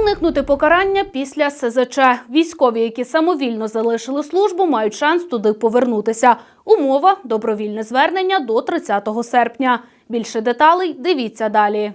Уникнути покарання після СЗЧ. Військові, які самовільно залишили службу, мають шанс туди повернутися. Умова добровільне звернення до 30 серпня. Більше деталей дивіться далі.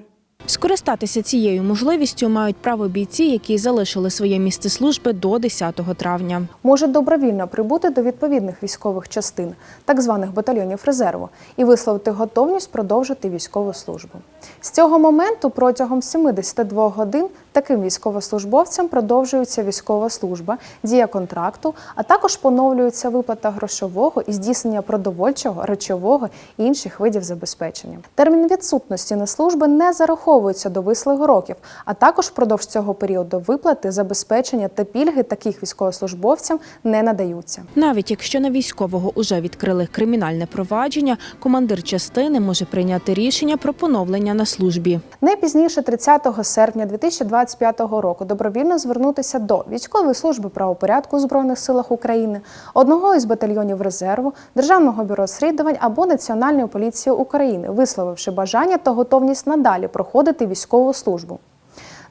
Скористатися цією можливістю мають право бійці, які залишили своє місце служби до 10 травня. можуть добровільно прибути до відповідних військових частин, так званих батальйонів резерву, і висловити готовність продовжити військову службу. З цього моменту протягом 72 годин таким військовослужбовцям продовжується військова служба, дія контракту, а також поновлюється виплата грошового і здійснення продовольчого, речового і інших видів забезпечення. Термін відсутності на служби не зараховується до вислих років, а також впродовж цього періоду виплати, забезпечення та пільги таких військовослужбовцям не надаються. Навіть якщо на військового уже відкрили кримінальне провадження, командир частини може прийняти рішення про поновлення на службі. Не пізніше 30 серпня 2025 року добровільно звернутися до військової служби правопорядку у збройних силах України, одного із батальйонів резерву, Державного бюро розслідувань або Національної поліції України, висловивши бажання та готовність надалі проходити військову службу.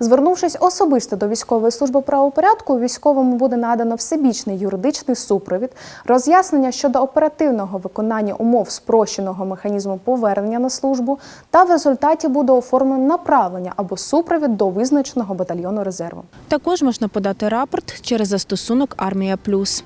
Звернувшись особисто до військової служби правопорядку, військовому буде надано всебічний юридичний супровід, роз'яснення щодо оперативного виконання умов спрощеного механізму повернення на службу, та в результаті буде оформлено направлення або супровід до визначеного батальйону резерву. Також можна подати рапорт через застосунок Армія Плюс.